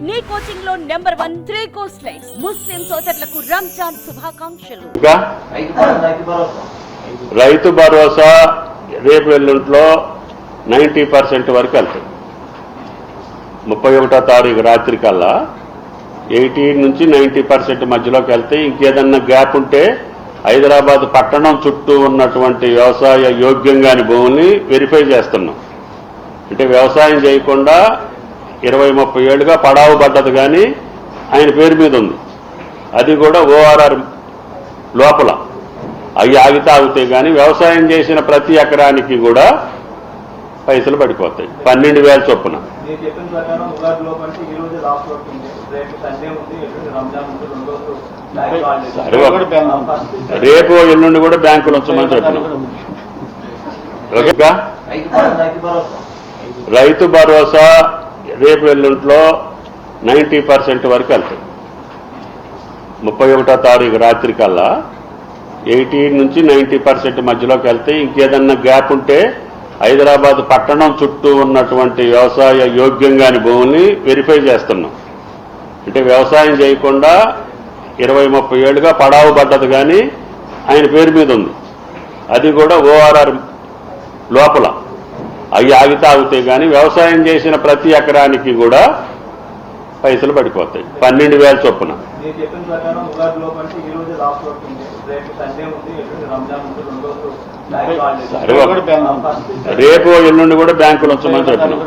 నీ కోచింగ్లో number one three course line ముస్లిం సోదరులకు రంజాన్ శుభాకాంక్షలు. రైతు భరోసా రేపు ఎల్లుంట్లో నైంటీ పర్సెంట్ వరకు వెళ్తాయి. ముప్పై ఒకటో తారీఖు రాత్రి కల్లా ఎయిటీ నుంచి నైంటీ పర్సెంట్ మధ్యలోకి వెళ్తే ఇంకేదన్నా గ్యాప్ ఉంటే హైదరాబాద్ పట్టణం చుట్టూ ఉన్నటువంటి వ్యవసాయ యోగ్యంగాని భూమిని వెరిఫై చేస్తున్నాం. అంటే వ్యవసాయం చేయకుండా ఇరవై ముప్పై ఏళ్ళుగా పడావు పడ్డది కానీ ఆయన పేరు మీద ఉంది. అది కూడా ఓఆర్ఆర్ లోపల. అవి ఆగితే ఆగుతాయి కానీ వ్యవసాయం చేసిన ప్రతి ఎకరానికి కూడా పైసలు పడిపోతాయి. పన్నెండు వేల చొప్పున. రేపు ఎల్లుండి కూడా బ్యాంకులు ఉంచమని చెప్పినాం రైతు భరోసా, రేపు ఎల్లుంట్లో నైంటీ పర్సెంట్ వరకు వెళ్తాయి. ముప్పై ఒకటో తారీఖు రాత్రి కల్లా ఎయిటీ నుంచి నైంటీ పర్సెంట్ మధ్యలోకి వెళ్తే ఇంకేదన్నా గ్యాప్ ఉంటే హైదరాబాద్ పట్టణం చుట్టూ ఉన్నటువంటి వ్యవసాయ యోగ్యంగాని భూమిని వెరిఫై చేస్తున్నాం. అంటే వ్యవసాయం చేయకుండా ఇరవై ముప్పై ఏళ్ళుగా పడావు పడ్డది కానీ ఆయన పేరు మీద ఉంది. అది కూడా ఓఆర్ఆర్ లోపల. అవి ఆగితే ఆగుతాయి కానీ వ్యవసాయం చేసిన ప్రతి ఎకరానికి కూడా పైసలు పడిపోతాయి. పన్నెండు వేల చొప్పున. రేపు ఎల్లుండి కూడా బ్యాంకులు ఉంచమని చెప్పినాం